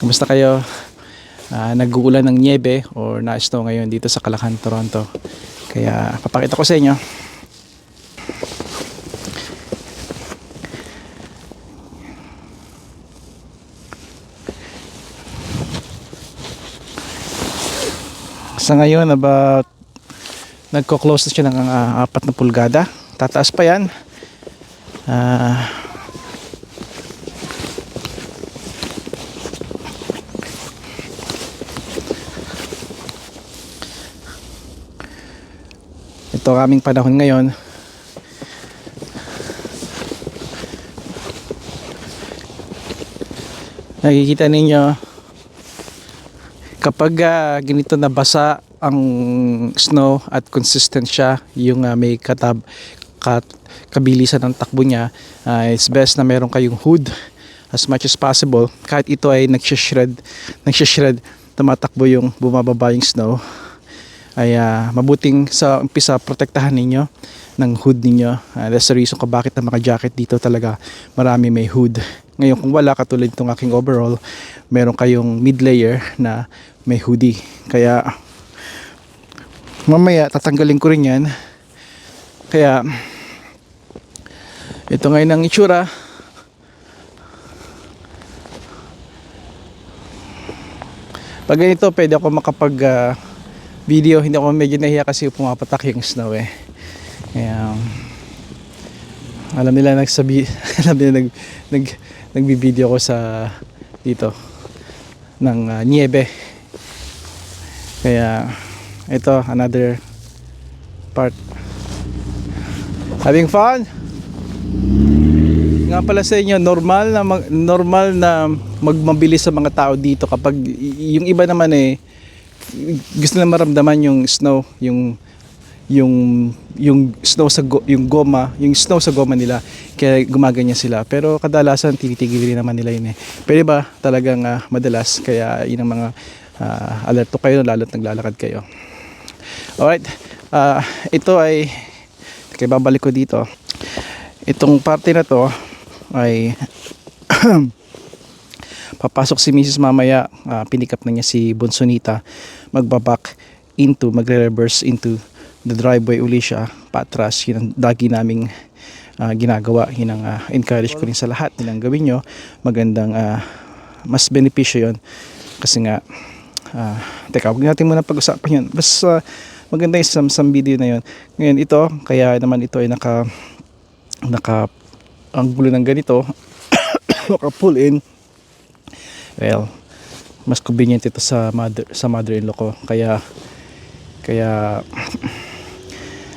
Kumusta kayo? Ah, nag-uulan ng niebe or na-snow ngayon dito sa Kalakan, Toronto. Kaya papakita ko sa inyo. Sa ngayon about nagko-close na siya ng ah, apat na pulgada. Tataas pa yan. Ah, ito ang aming panahon ngayon. Nakikita ninyo kapag ah, ganito na basa ang snow at consistent siya, yung ah, may katab kat, kabilisan ng takbo niya, ah, it's best na meron kayong hood as much as possible. Kahit ito ay nagsishred, nagsishred, tumatakbo yung bumababa yung snow ay ah, mabuting sa umpisa protektahan ninyo ng hood ninyo. Ah, that's the reason ko bakit ang mga jacket dito talaga marami may hood. Ngayon kung wala katulad itong aking overall, meron kayong mid layer na may hoodie. Kaya mamaya tatanggalin ko rin yan. Kaya ito ngayon ang itsura. Pag ganito, pwede ako makapag ah, video. Hindi ako medyo nahiya kasi pumapatak yung snow eh. Kaya, alam nila nagsabi, alam nila nag, nag, nagbibideo ko sa dito ng ah, niebe. Kaya, ito, another part. Having fun? Nga pala sa inyo, normal na mag, normal na magmabilis sa mga tao dito kapag yung iba naman eh gusto na maramdaman yung snow, yung yung yung snow sa go, yung goma, yung snow sa goma nila kaya gumaganyan sila. Pero kadalasan tinitigil rin naman nila yun eh. Pero iba talagang ah, madalas kaya yun ang mga uh, alerto kayo lalo't naglalakad kayo. Alright, ah, ito ay kaya babalik ko dito. Itong parte na to ay papasok si Mrs. mamaya ah, pinikap na niya si Bonsonita magbabak into magre-reverse into the driveway uli siya patras yun ang lagi naming ah, ginagawa. Yun ang ah, encourage ko rin sa lahat yun ang gawin nyo. Magandang ah, mas benepisyo yon kasi nga ah, teka huwag natin muna pag-usapan yun. Basta maganda yung some video na yun. Ngayon ito kaya naman ito ay naka naka ang gulo ng ganito naka pull in. Well mas convenient ito sa mother sa mother-in-law ko. Kaya kaya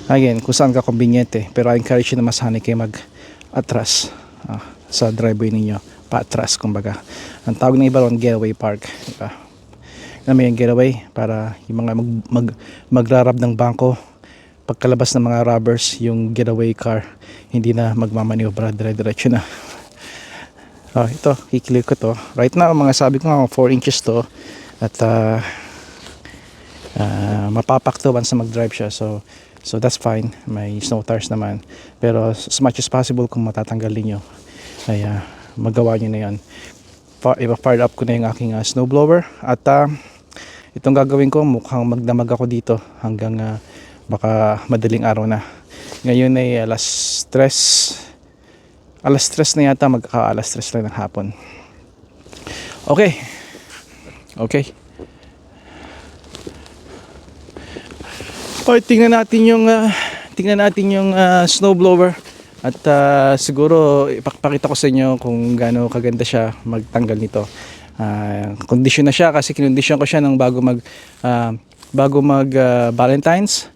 again kung saan ka convenient eh. Pero I encourage you na mas hanay kayo mag atras ah, sa driveway ninyo. Paatras kumbaga. Ang tawag ng iba ron getaway park. Diba? na may getaway? Para yung mga mag, mag, magrarab ng bangko. Pagkalabas ng mga robbers yung getaway car hindi na magmamaniobra. Dire-diretso na Oh, ito, kiklear ko to. Right now, mga sabi ko nga, 4 inches to. At uh, uh, mapapakto once na mag-drive siya. So, so that's fine. May snow tires naman. Pero as much as possible kung matatanggal ninyo, ay uh, magawa nyo na yan. Pa, ipa-fire up ko na yung aking uh, snow blower. At uh, itong gagawin ko, mukhang magdamag ako dito hanggang uh, baka madaling araw na. Ngayon ay alas 3 alas 3 na yata magka alas 3 lang ng hapon. Okay. Okay. Okay tingnan natin yung ah, tingnan natin yung ah, snow blower. At ah, siguro ipakita ko sa inyo kung gaano kaganda siya magtanggal nito. Ah, kondisyon na siya kasi kinondisyon ko siya nang bago mag ah, bago mag ah, Valentine's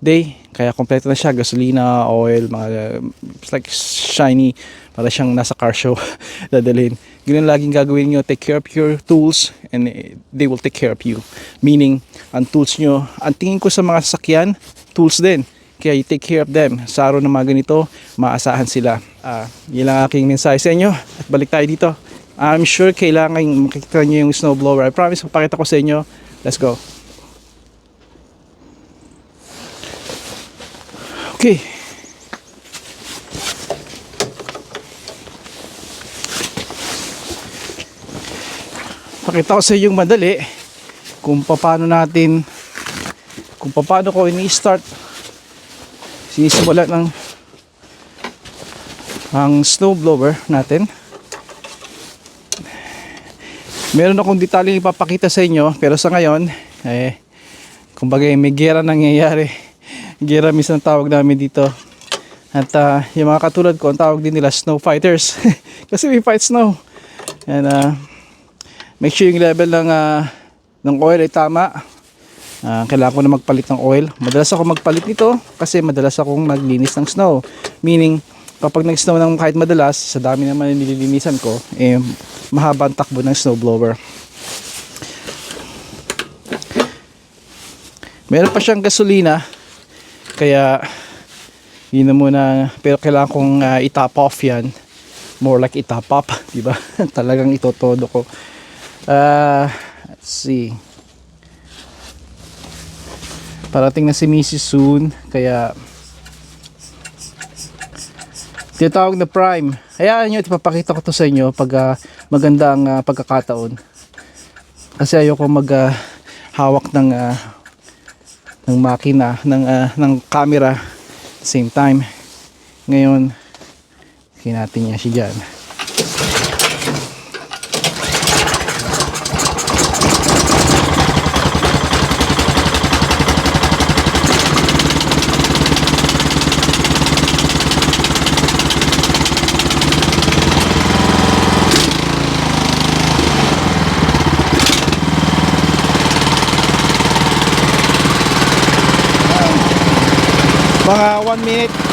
day. Kaya kompleto na siya, gasolina, oil, mga it's like shiny, para siyang nasa car show dadalhin. Ganun laging gagawin nyo, take care of your tools and they will take care of you. Meaning, ang tools nyo, ang tingin ko sa mga sasakyan, tools din. Kaya you take care of them. Sa araw na mga ganito, maasahan sila. Ah, yun lang aking mensahe sa inyo. At balik tayo dito. I'm sure kailangan makikita nyo yung snowblower. I promise, papakita ko sa inyo. Let's go. Okay. pakita ko sa yung madali kung paano natin kung paano ko ini-start sinisimulan ng ang snow blower natin meron akong detaling ipapakita sa inyo pero sa ngayon eh kumbaga eh, may gera nangyayari gera minsan tawag namin dito at ah, yung mga katulad ko ang tawag din nila snow fighters kasi we fight snow and ah, make sure yung level ng ah, ng oil ay tama Ah, kailangan ko na magpalit ng oil. Madalas ako magpalit nito kasi madalas akong naglinis ng snow. Meaning, kapag nag-snow ng kahit madalas, sa dami naman yung nililinisan ko, eh, mahaba ang takbo ng snow blower. Meron pa siyang gasolina, kaya yun na muna, pero kailangan kong ah, itap off yan. More like itap up, di ba? Talagang itotodo ko. Ah, let's see parating na si Mrs. soon kaya tinatawag na prime hayaan nyo ipapakita ko to sa inyo pag ah, maganda ang ah, pagkakataon kasi ayoko mag ah, hawak ng ah, ng makina ng ah, ng camera same time. Ngayon kaya natin niya siya dyan mga 1 minute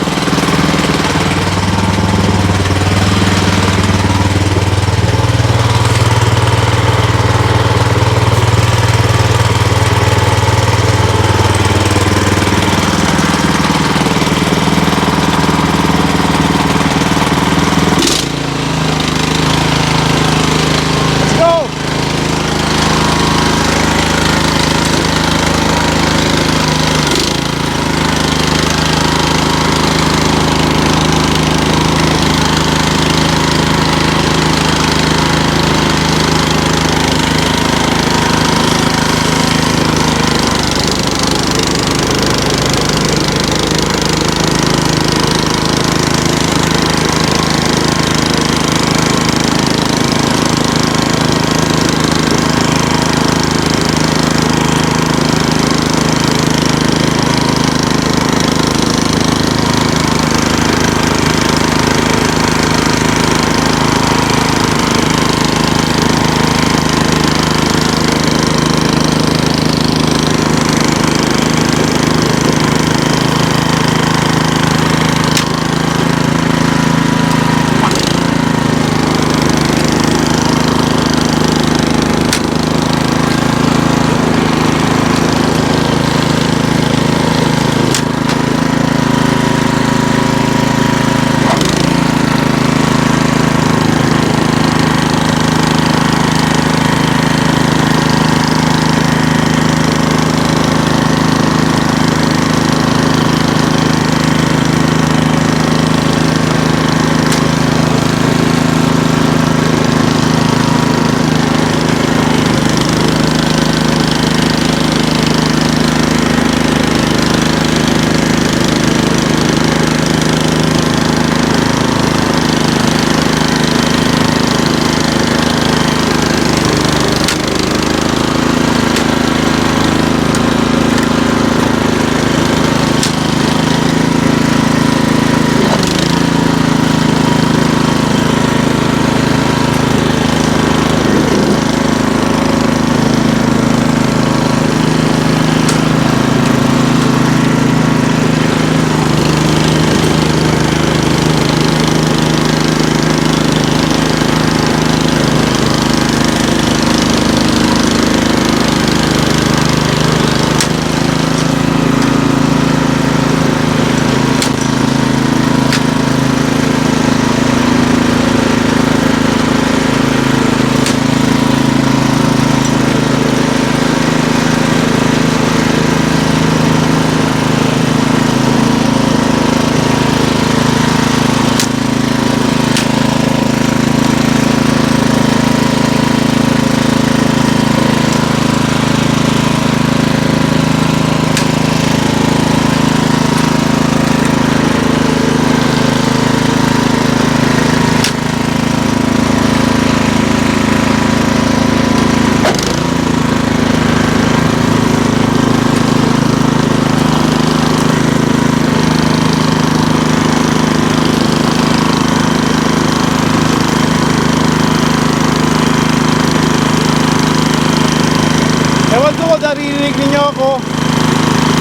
kung naririnig ninyo ako.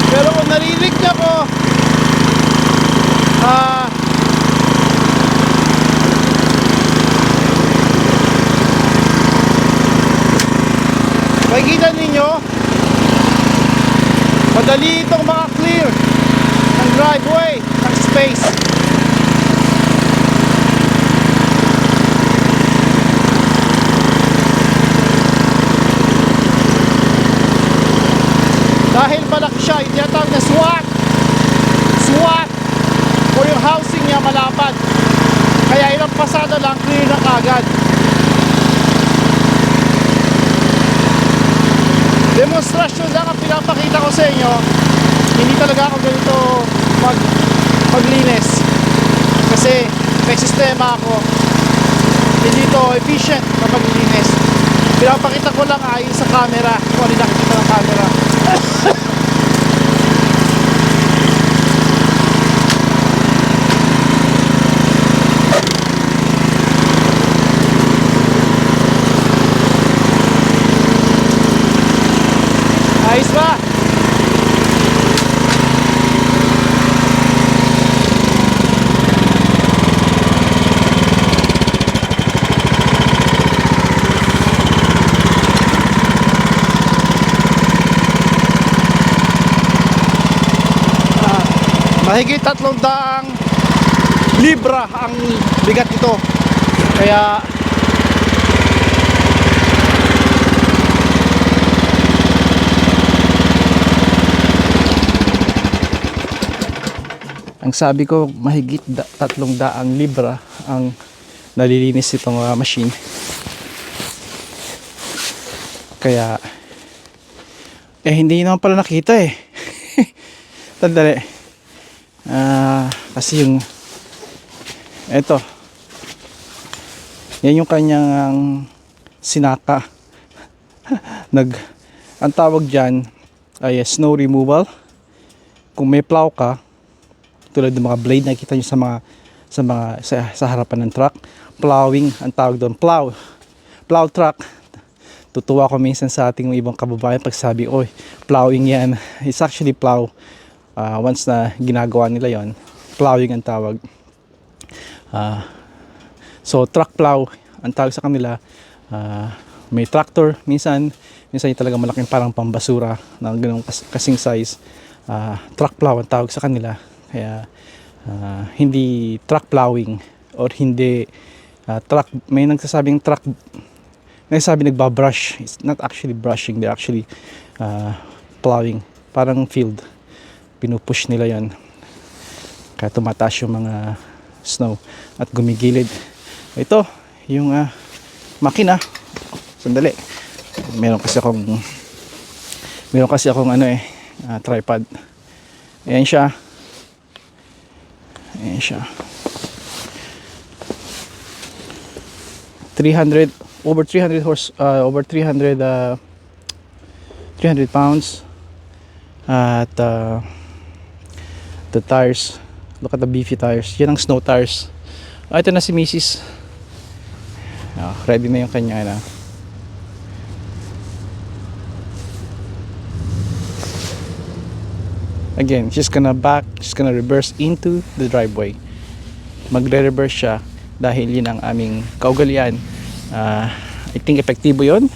Pero kung naririnig niyo ako, ah, makikita ninyo, madali itong maka-clear ng driveway, ng space. Dahil malaki siya, yung tinatawag na SWAT. SWAT. O yung housing niya malapad. Kaya ilang pasada lang, clear na kagad. Demonstrasyon lang ang pinapakita ko sa inyo. Hindi talaga ako ganito mag maglinis. Kasi may sistema ako. Hindi ito efficient na paglilinis. Pinapakita ko lang ayon sa camera kung ano nakikita ng camera. Ha ha ha! Tatlong daang libra ang bigat nito. Kaya Ang sabi ko, mahigit da, tatlong daang libra ang nalilinis itong uh, machine. Kaya, eh hindi naman pala nakita eh. Tandali. Ah, kasi yung, eto, yan yung kanyang sinaka. Nag, ang tawag dyan ay snow removal. Kung may plow ka, tulad ng mga blade na nakita nyo sa mga sa mga sa, sa harapan ng truck. Plowing ang tawag doon plow. Plow truck. Tutuwa ko minsan sa ating ibang kababayan pag sabi oy plowing yan. It's actually plow Ah, once na ginagawa nila yon plowing ang tawag. Ah, so truck plow ang tawag sa kanila. Ah, may tractor minsan. Minsan yung talaga malaking parang pambasura ng ganung kas- kasing size. Ah, truck plow ang tawag sa kanila. Kaya ah, hindi truck plowing or hindi ah, truck may nagsasabing truck nagsasabi nagbabrush. It's not actually brushing they're actually ah, plowing. Parang field pinupush nila yon kaya tumataas yung mga snow at gumigilid. Ito yung ah, makina. Sandali. Meron kasi akong meron kasi akong ano eh ah, tripod. Ayan siya. Ayan siya. 300 over 300 horse uh, over 300 uh, 300 pounds. At uh, the tires. Look at the beefy tires. Yan ang snow tires. Ah, ito na si Mrs. Ah, ready na yung kanya na again she's gonna back she's gonna reverse into the driveway. Magre-reverse siya dahil yun ang aming kaugalian. Ah, I think epektibo yon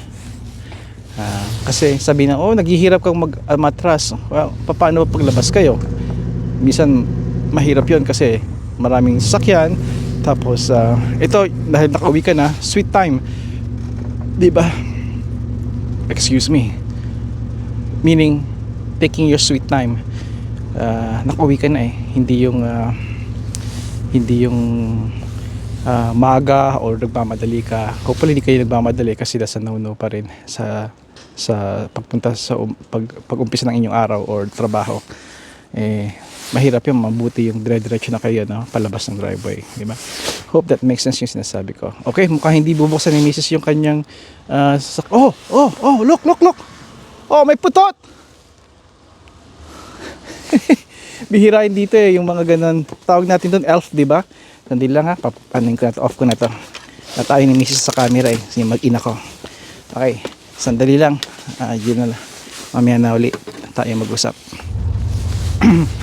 Ah, kasi sabi na oh naghihirap kang mag ah, matras. Well, paano paglabas kayo minsan mahirap yon kasi maraming sasakyan. Tapos ah, ito dahil nakauwi ka na sweet time. Di ba? Excuse me. Meaning taking your sweet time. Uh, nakauwi ka na eh. Hindi yung ah, hindi yung ah, maaga or nagmamadali ka. Hopefully hindi kayo nagmamadali kasi nasa no-no pa rin sa sa pagpunta sa um, pag, pag-umpisa ng inyong araw or trabaho. Eh mahirap yung mabuti yung dire-diretso na kayo no? Palabas ng driveway di ba? Hope that makes sense yung sinasabi ko. Okay mukhang hindi bubuksan ni Mrs. yung kanyang sak- oh oh oh look look look! Oh may putot! Bihirain dito eh yung mga ganun. Tawag natin doon elf di ba? Sandali lang ha papanin ko na to off ko na to. Na ni Mrs. sa camera eh. Kasi mag-ina ko okay sandali lang. Ah yun na lang mamaya na uli tayo mag-usap.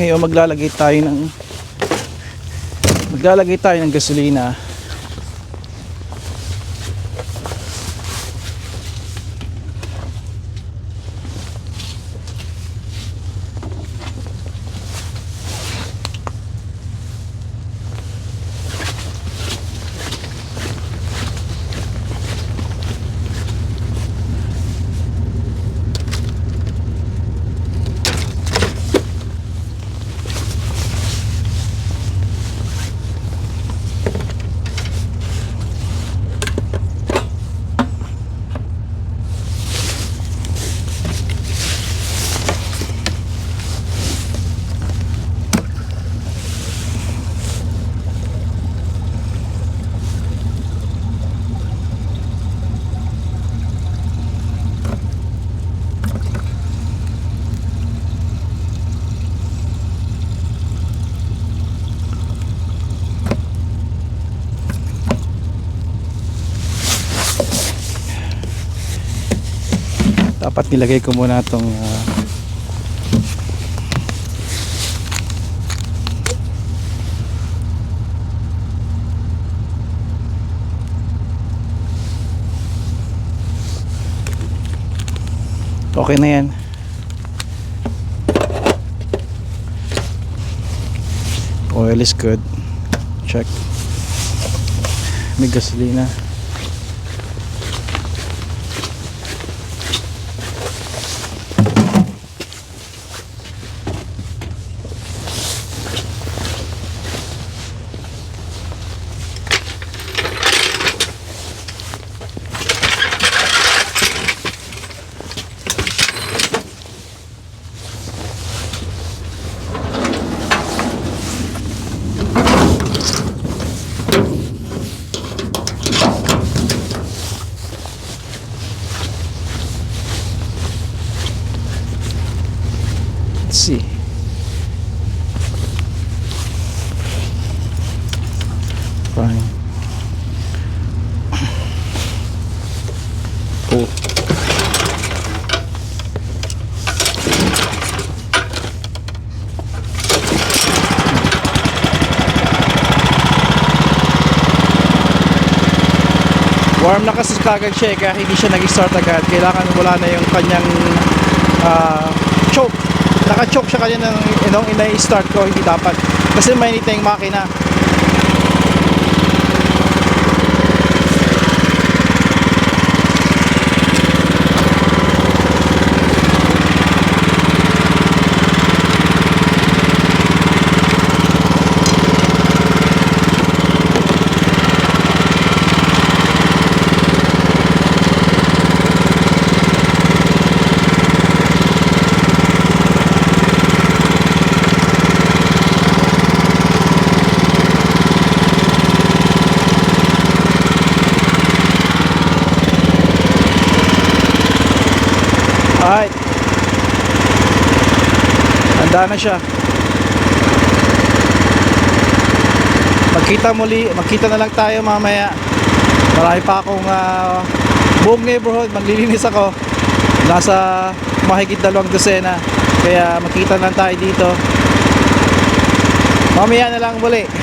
Ngayon maglalagay tayo ng maglalagay tayo ng gasolina. Dapat nilagay ko muna tong ah, Okay na yan. Oil is good. Check. May gasolina. Warm na kasi kagad siya eh, kaya hindi siya nag-start agad. Kailangan wala na yung kanyang ah, choke. Naka-choke siya kanya nung nung ina-start ko, hindi dapat. Kasi mainit na yung makina. Alright. Handa na siya. Magkita muli, magkita na lang tayo mamaya. Marami pa akong ah, buong neighborhood, maglilinis ako. Nasa mahigit dalawang dosena. Kaya makita na lang tayo dito. Mamaya na lang muli.